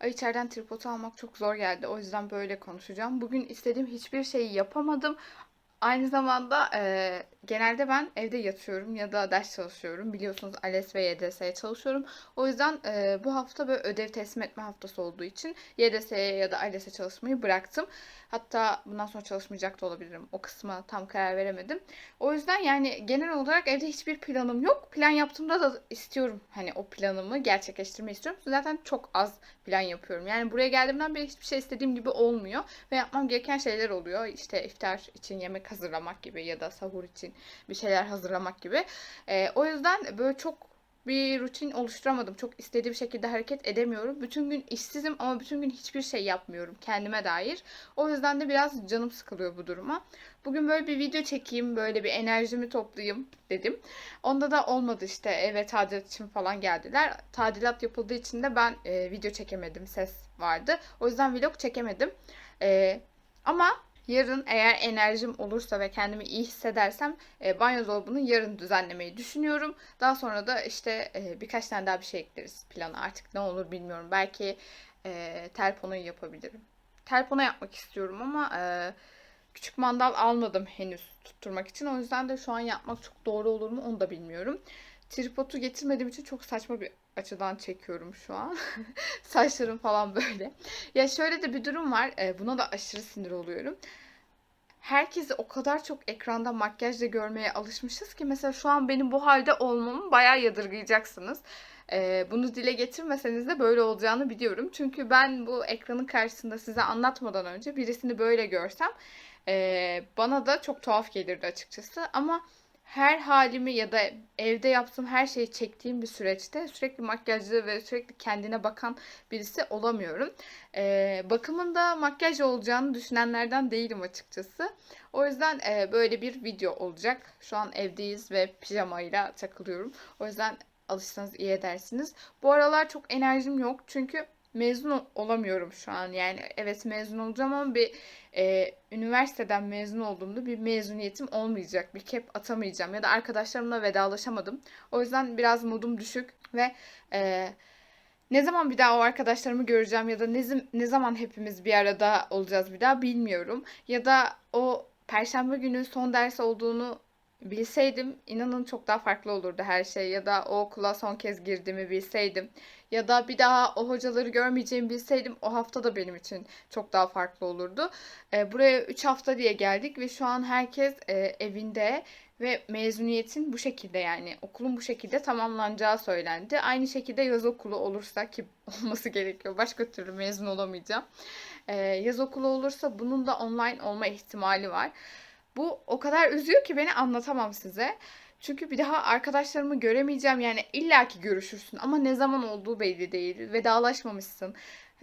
Ay içeriden tripodu almak çok zor geldi. O yüzden böyle konuşacağım. Bugün istediğim hiçbir şeyi yapamadım. Aynı zamanda e, genelde ben evde yatıyorum ya da ders çalışıyorum. Biliyorsunuz ALES ve YDS'ye çalışıyorum. O yüzden e, bu hafta böyle ödev teslim etme haftası olduğu için YDS'ye ya da ALES'e çalışmayı bıraktım. Hatta bundan sonra çalışmayacak da olabilirim. O kısma tam karar veremedim. O yüzden yani genel olarak evde hiçbir planım yok. Plan yaptığımda da istiyorum hani o planımı gerçekleştirmeyi istiyorum. Zaten çok az plan yapıyorum. Yani buraya geldiğimden beri hiçbir şey istediğim gibi olmuyor ve yapmam gereken şeyler oluyor. İşte iftar için yemek hazırlamak gibi ya da sahur için bir şeyler hazırlamak gibi. Ee, o yüzden böyle çok bir rutin oluşturamadım. Çok istediğim şekilde hareket edemiyorum. Bütün gün işsizim ama bütün gün hiçbir şey yapmıyorum kendime dair. O yüzden de biraz canım sıkılıyor bu duruma. Bugün böyle bir video çekeyim, böyle bir enerjimi toplayayım dedim. Onda da olmadı işte eve tadilat için falan geldiler. Tadilat yapıldığı için de ben e, video çekemedim, ses vardı. O yüzden vlog çekemedim. E, ama Yarın eğer enerjim olursa ve kendimi iyi hissedersem e, banyo dolabını yarın düzenlemeyi düşünüyorum. Daha sonra da işte e, birkaç tane daha bir şey ekleriz plana. Artık ne olur bilmiyorum. Belki e, telponoyu yapabilirim. Telpona yapmak istiyorum ama e, küçük mandal almadım henüz tutturmak için. O yüzden de şu an yapmak çok doğru olur mu onu da bilmiyorum. Tripodu getirmediğim için çok saçma bir açıdan çekiyorum şu an. Saçlarım falan böyle. Ya şöyle de bir durum var. E, buna da aşırı sinir oluyorum. Herkesi o kadar çok ekranda makyajla görmeye alışmışız ki mesela şu an benim bu halde olmamı bayağı yadırgayacaksınız. E, bunu dile getirmeseniz de böyle olacağını biliyorum. Çünkü ben bu ekranın karşısında size anlatmadan önce birisini böyle görsem e, bana da çok tuhaf gelirdi açıkçası. Ama her halimi ya da evde yaptığım her şeyi çektiğim bir süreçte sürekli makyajlı ve sürekli kendine bakan birisi olamıyorum. Ee, bakımın da makyaj olacağını düşünenlerden değilim açıkçası. O yüzden e, böyle bir video olacak. Şu an evdeyiz ve pijamayla takılıyorum. O yüzden alışsanız iyi edersiniz. Bu aralar çok enerjim yok çünkü mezun olamıyorum şu an. Yani evet mezun olacağım ama bir e, üniversiteden mezun olduğumda bir mezuniyetim olmayacak. Bir kep atamayacağım ya da arkadaşlarımla vedalaşamadım. O yüzden biraz modum düşük ve e, ne zaman bir daha o arkadaşlarımı göreceğim ya da ne, ne zaman hepimiz bir arada olacağız bir daha bilmiyorum. Ya da o perşembe günü son ders olduğunu bilseydim inanın çok daha farklı olurdu her şey ya da o okula son kez girdiğimi bilseydim ya da bir daha o hocaları görmeyeceğimi bilseydim o hafta da benim için çok daha farklı olurdu. E, buraya 3 hafta diye geldik ve şu an herkes e, evinde ve mezuniyetin bu şekilde yani okulun bu şekilde tamamlanacağı söylendi. Aynı şekilde yaz okulu olursa ki olması gerekiyor. Başka türlü mezun olamayacağım. E, yaz okulu olursa bunun da online olma ihtimali var. Bu o kadar üzüyor ki beni anlatamam size. Çünkü bir daha arkadaşlarımı göremeyeceğim. Yani illaki görüşürsün ama ne zaman olduğu belli değil. Vedalaşmamışsın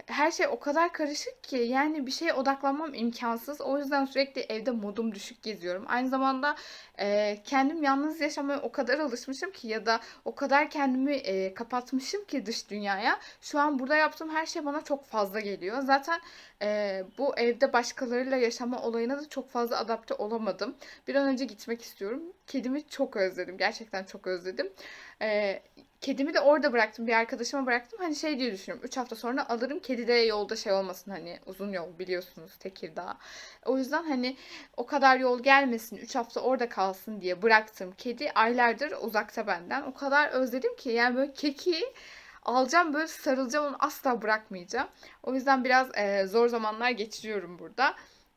her şey o kadar karışık ki yani bir şeye odaklanmam imkansız. O yüzden sürekli evde modum düşük geziyorum. Aynı zamanda e, kendim yalnız yaşamaya o kadar alışmışım ki ya da o kadar kendimi e, kapatmışım ki dış dünyaya. Şu an burada yaptığım her şey bana çok fazla geliyor. Zaten e, bu evde başkalarıyla yaşama olayına da çok fazla adapte olamadım. Bir an önce gitmek istiyorum. Kedimi çok özledim. Gerçekten çok özledim. E, kedimi de orada bıraktım. Bir arkadaşıma bıraktım. Hani şey diye düşünüyorum. 3 hafta sonra alırım. Kedi de yolda şey olmasın hani uzun yol biliyorsunuz Tekirdağ. O yüzden hani o kadar yol gelmesin. 3 hafta orada kalsın diye bıraktım. Kedi aylardır uzakta benden. O kadar özledim ki yani böyle keki alacağım böyle sarılacağım onu asla bırakmayacağım. O yüzden biraz e, zor zamanlar geçiriyorum burada.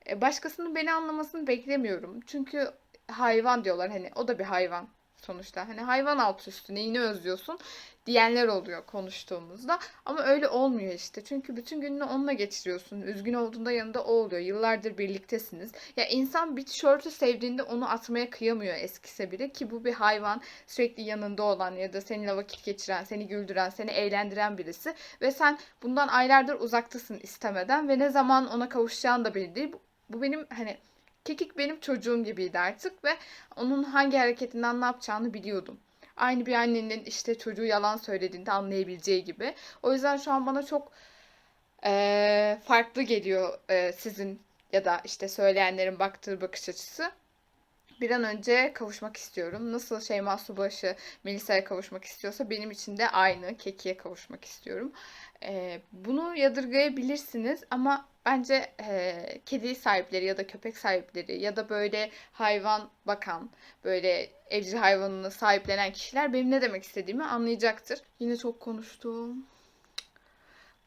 E, başkasının beni anlamasını beklemiyorum. Çünkü hayvan diyorlar hani o da bir hayvan sonuçta. Hani hayvan altı üstü neyini özlüyorsun diyenler oluyor konuştuğumuzda. Ama öyle olmuyor işte. Çünkü bütün gününü onunla geçiriyorsun. Üzgün olduğunda yanında o oluyor. Yıllardır birliktesiniz. Ya insan bir tişörtü sevdiğinde onu atmaya kıyamıyor eskise bile ki bu bir hayvan sürekli yanında olan ya da seninle vakit geçiren, seni güldüren, seni eğlendiren birisi ve sen bundan aylardır uzaktasın istemeden ve ne zaman ona kavuşacağını da belli değil. Bu benim hani Kekik benim çocuğum gibiydi artık ve onun hangi hareketinden ne yapacağını biliyordum. Aynı bir annenin işte çocuğu yalan söylediğinde anlayabileceği gibi. O yüzden şu an bana çok e, farklı geliyor e, sizin ya da işte söyleyenlerin baktığı bakış açısı. bir an önce kavuşmak istiyorum. Nasıl Şeyma Subaşı Melisa'ya kavuşmak istiyorsa benim için de aynı Keki'ye kavuşmak istiyorum. Ee, bunu yadırgayabilirsiniz ama bence e, kedi sahipleri ya da köpek sahipleri ya da böyle hayvan bakan, böyle evcil hayvanını sahiplenen kişiler benim ne demek istediğimi anlayacaktır. Yine çok konuştum.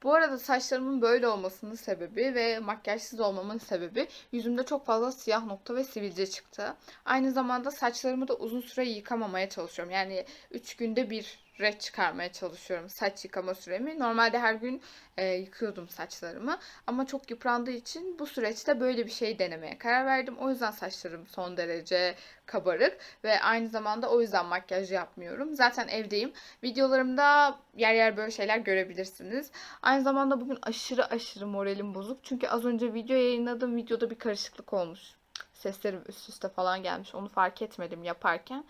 Bu arada saçlarımın böyle olmasının sebebi ve makyajsız olmamın sebebi yüzümde çok fazla siyah nokta ve sivilce çıktı. Aynı zamanda saçlarımı da uzun süre yıkamamaya çalışıyorum. Yani 3 günde bir red çıkarmaya çalışıyorum saç yıkama süremi. Normalde her gün e, yıkıyordum saçlarımı ama çok yıprandığı için bu süreçte böyle bir şey denemeye karar verdim. O yüzden saçlarım son derece kabarık ve aynı zamanda o yüzden makyaj yapmıyorum. Zaten evdeyim. Videolarımda yer yer böyle şeyler görebilirsiniz. Aynı zamanda bugün aşırı aşırı moralim bozuk. Çünkü az önce video yayınladım. Videoda bir karışıklık olmuş. Seslerim üst üste falan gelmiş. Onu fark etmedim yaparken.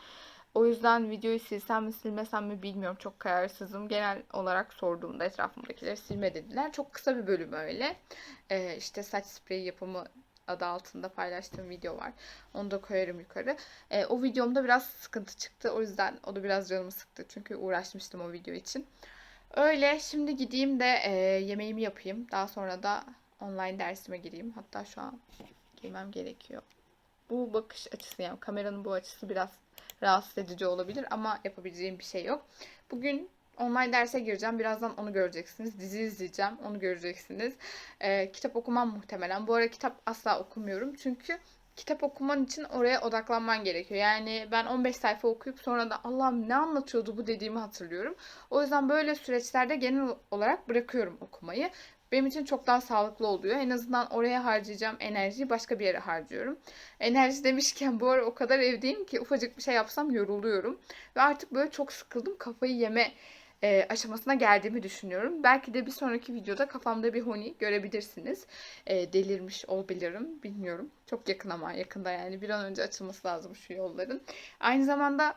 O yüzden videoyu silsem mi silmesem mi bilmiyorum. Çok kararsızım. Genel olarak sorduğumda etrafımdakiler silme dediler. Çok kısa bir bölüm öyle. Ee, işte saç spreyi yapımı adı altında paylaştığım video var. Onu da koyarım yukarı. Ee, o videomda biraz sıkıntı çıktı. O yüzden o da biraz canımı sıktı. Çünkü uğraşmıştım o video için. Öyle şimdi gideyim de e, yemeğimi yapayım. Daha sonra da online dersime gireyim. Hatta şu an girmem gerekiyor. Bu bakış açısı yani kameranın bu açısı biraz rahatsız edici olabilir ama yapabileceğim bir şey yok. Bugün online derse gireceğim. Birazdan onu göreceksiniz. Dizi izleyeceğim. Onu göreceksiniz. Ee, kitap okumam muhtemelen. Bu ara kitap asla okumuyorum. Çünkü kitap okuman için oraya odaklanman gerekiyor. Yani ben 15 sayfa okuyup sonra da Allah'ım ne anlatıyordu bu dediğimi hatırlıyorum. O yüzden böyle süreçlerde genel olarak bırakıyorum okumayı. Benim için çok daha sağlıklı oluyor. En azından oraya harcayacağım enerjiyi başka bir yere harcıyorum. Enerji demişken bu ara o kadar evdeyim ki ufacık bir şey yapsam yoruluyorum. Ve artık böyle çok sıkıldım. Kafayı yeme e, aşamasına geldiğimi düşünüyorum. Belki de bir sonraki videoda kafamda bir honi görebilirsiniz. E, delirmiş olabilirim. Bilmiyorum. Çok yakın ama yakında yani. Bir an önce açılması lazım şu yolların. Aynı zamanda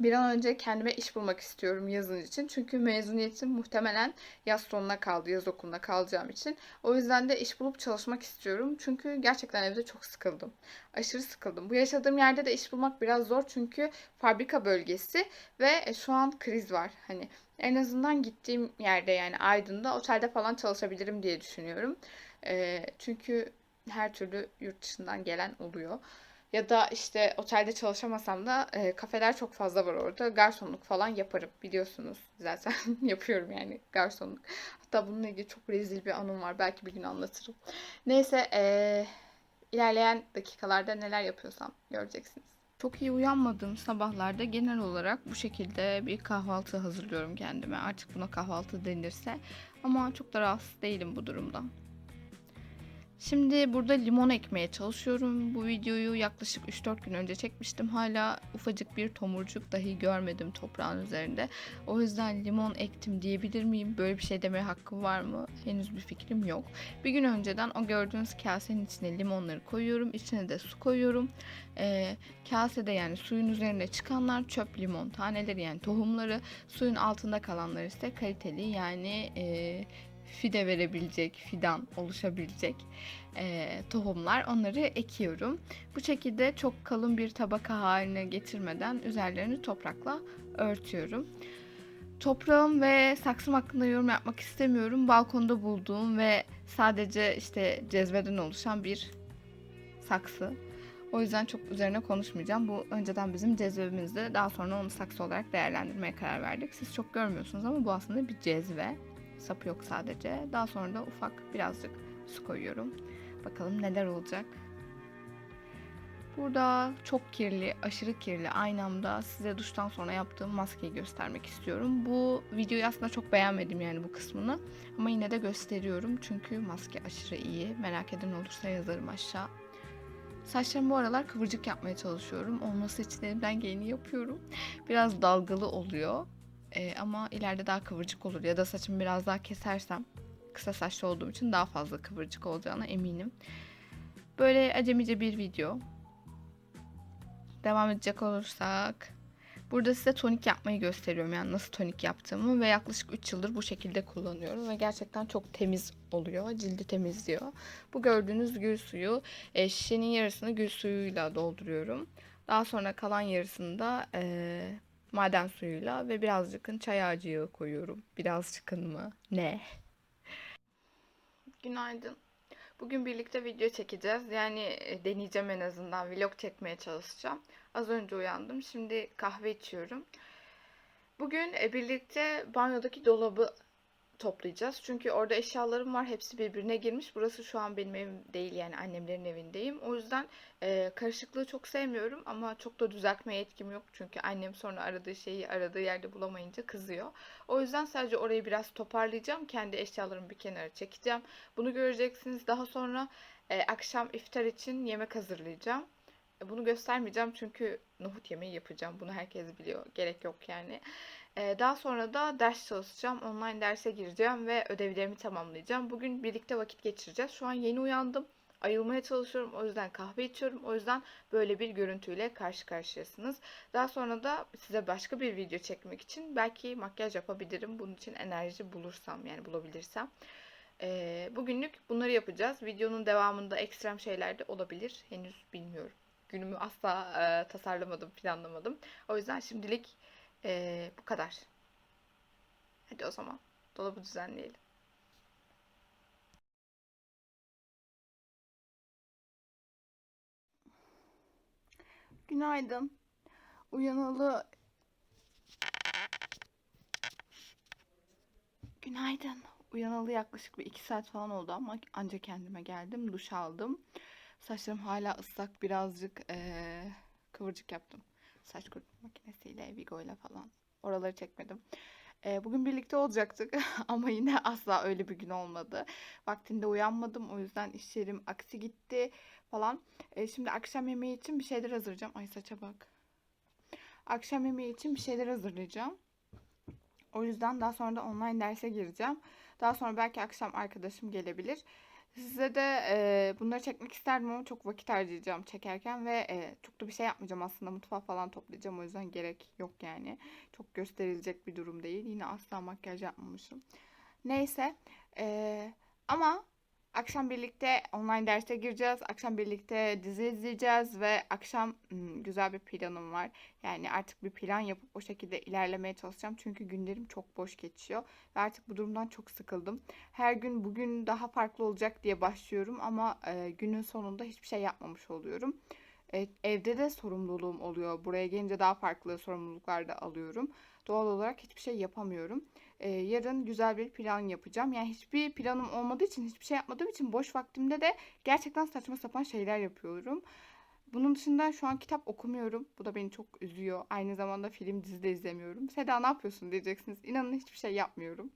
bir an önce kendime iş bulmak istiyorum yazın için. Çünkü mezuniyetim muhtemelen yaz sonuna kaldı, yaz okuluna kalacağım için. O yüzden de iş bulup çalışmak istiyorum. Çünkü gerçekten evde çok sıkıldım. Aşırı sıkıldım. Bu yaşadığım yerde de iş bulmak biraz zor çünkü fabrika bölgesi ve şu an kriz var. Hani en azından gittiğim yerde yani Aydın'da otelde falan çalışabilirim diye düşünüyorum. E, çünkü her türlü yurt dışından gelen oluyor. Ya da işte otelde çalışamasam da e, kafeler çok fazla var orada. Garsonluk falan yaparım biliyorsunuz. Zaten yapıyorum yani garsonluk. Hatta bununla ilgili çok rezil bir anım var. Belki bir gün anlatırım. Neyse e, ilerleyen dakikalarda neler yapıyorsam göreceksiniz. Çok iyi uyanmadığım sabahlarda genel olarak bu şekilde bir kahvaltı hazırlıyorum kendime. Artık buna kahvaltı denirse. Ama çok da rahatsız değilim bu durumda. Şimdi burada limon ekmeye çalışıyorum. Bu videoyu yaklaşık 3-4 gün önce çekmiştim. Hala ufacık bir tomurcuk dahi görmedim toprağın üzerinde. O yüzden limon ektim diyebilir miyim? Böyle bir şey demeye hakkım var mı? Henüz bir fikrim yok. Bir gün önceden o gördüğünüz kasenin içine limonları koyuyorum. İçine de su koyuyorum. Ee, kasede yani suyun üzerine çıkanlar çöp limon taneleri yani tohumları. Suyun altında kalanlar ise kaliteli yani... E, fide verebilecek, fidan oluşabilecek e, tohumlar. Onları ekiyorum. Bu şekilde çok kalın bir tabaka haline getirmeden üzerlerini toprakla örtüyorum. Toprağım ve saksım hakkında yorum yapmak istemiyorum. Balkonda bulduğum ve sadece işte cezveden oluşan bir saksı. O yüzden çok üzerine konuşmayacağım. Bu önceden bizim cezvemizde daha sonra onu saksı olarak değerlendirmeye karar verdik. Siz çok görmüyorsunuz ama bu aslında bir cezve. Sapı yok sadece. Daha sonra da ufak birazcık su koyuyorum. Bakalım neler olacak. Burada çok kirli, aşırı kirli aynamda size duştan sonra yaptığım maskeyi göstermek istiyorum. Bu videoyu aslında çok beğenmedim yani bu kısmını. Ama yine de gösteriyorum çünkü maske aşırı iyi. Merak eden olursa yazarım aşağı. Saçlarımı bu aralar kıvırcık yapmaya çalışıyorum. Olması için elimden geleni yapıyorum. Biraz dalgalı oluyor. Ee, ama ileride daha kıvırcık olur ya da saçımı biraz daha kesersem kısa saçlı olduğum için daha fazla kıvırcık olacağına eminim. Böyle acemice bir video. Devam edecek olursak Burada size tonik yapmayı gösteriyorum. Yani nasıl tonik yaptığımı ve yaklaşık 3 yıldır bu şekilde kullanıyorum. Ve gerçekten çok temiz oluyor. Cildi temizliyor. Bu gördüğünüz gül suyu. E, şişenin yarısını gül suyuyla dolduruyorum. Daha sonra kalan yarısını da e, maden suyuyla ve birazcık çay ağacı yağı koyuyorum. Birazcık mı? Ne? Günaydın. Bugün birlikte video çekeceğiz. Yani e, deneyeceğim en azından. Vlog çekmeye çalışacağım. Az önce uyandım. Şimdi kahve içiyorum. Bugün e, birlikte banyodaki dolabı toplayacağız. Çünkü orada eşyalarım var. Hepsi birbirine girmiş. Burası şu an benim evim değil yani annemlerin evindeyim. O yüzden e, karışıklığı çok sevmiyorum ama çok da düzeltmeye yetkim yok. Çünkü annem sonra aradığı şeyi aradığı yerde bulamayınca kızıyor. O yüzden sadece orayı biraz toparlayacağım. Kendi eşyalarımı bir kenara çekeceğim. Bunu göreceksiniz. Daha sonra e, akşam iftar için yemek hazırlayacağım. E, Bunu göstermeyeceğim çünkü nohut yemeği yapacağım. Bunu herkes biliyor. Gerek yok yani. Daha sonra da ders çalışacağım. Online derse gireceğim ve ödevlerimi tamamlayacağım. Bugün birlikte vakit geçireceğiz. Şu an yeni uyandım. Ayılmaya çalışıyorum. O yüzden kahve içiyorum. O yüzden böyle bir görüntüyle karşı karşıyasınız. Daha sonra da size başka bir video çekmek için belki makyaj yapabilirim. Bunun için enerji bulursam yani bulabilirsem. Bugünlük bunları yapacağız. Videonun devamında ekstrem şeyler de olabilir. Henüz bilmiyorum. Günümü asla e, tasarlamadım, planlamadım. O yüzden şimdilik e, bu kadar. Hadi o zaman dolabı düzenleyelim. Günaydın. Uyanalı Günaydın. Uyanalı yaklaşık bir iki saat falan oldu ama ancak kendime geldim. Duş aldım. Saçlarım hala ıslak. Birazcık eee, kıvırcık yaptım. Saç kurutma makinesiyle, Vigo ile falan. Oraları çekmedim. Eee, bugün birlikte olacaktık ama yine asla öyle bir gün olmadı. Vaktinde uyanmadım. O yüzden iş aksi gitti falan. Eee, şimdi akşam yemeği için bir şeyler hazırlayacağım. Ay saça bak. Akşam yemeği için bir şeyler hazırlayacağım. O yüzden daha sonra da online derse gireceğim. Daha sonra belki akşam arkadaşım gelebilir. Size de e, bunları çekmek isterdim ama çok vakit harcayacağım çekerken ve e, çok da bir şey yapmayacağım aslında. Mutfağı falan toplayacağım o yüzden gerek yok yani. Çok gösterilecek bir durum değil. Yine asla makyaj yapmamışım. Neyse. e, ama akşam birlikte online derse gireceğiz. Akşam birlikte dizi izleyeceğiz ve akşam hmm, güzel bir planım var. Yani artık bir plan yapıp o şekilde ilerlemeye çalışacağım. Çünkü günlerim çok boş geçiyor ve artık bu durumdan çok sıkıldım. Her gün bugün daha farklı olacak diye başlıyorum ama e, günün sonunda hiçbir şey yapmamış oluyorum. E, evde de sorumluluğum oluyor. Buraya gelince daha farklı sorumluluklar da alıyorum. Doğal olarak hiçbir şey yapamıyorum. E, yarın güzel bir plan yapacağım. Yani hiçbir planım olmadığı için, hiçbir şey yapmadığım için boş vaktimde de gerçekten saçma sapan şeyler yapıyorum. Bunun dışında şu an kitap okumuyorum. Bu da beni çok üzüyor. Aynı zamanda film dizi de izlemiyorum. Seda ne yapıyorsun diyeceksiniz. İnanın hiçbir şey yapmıyorum.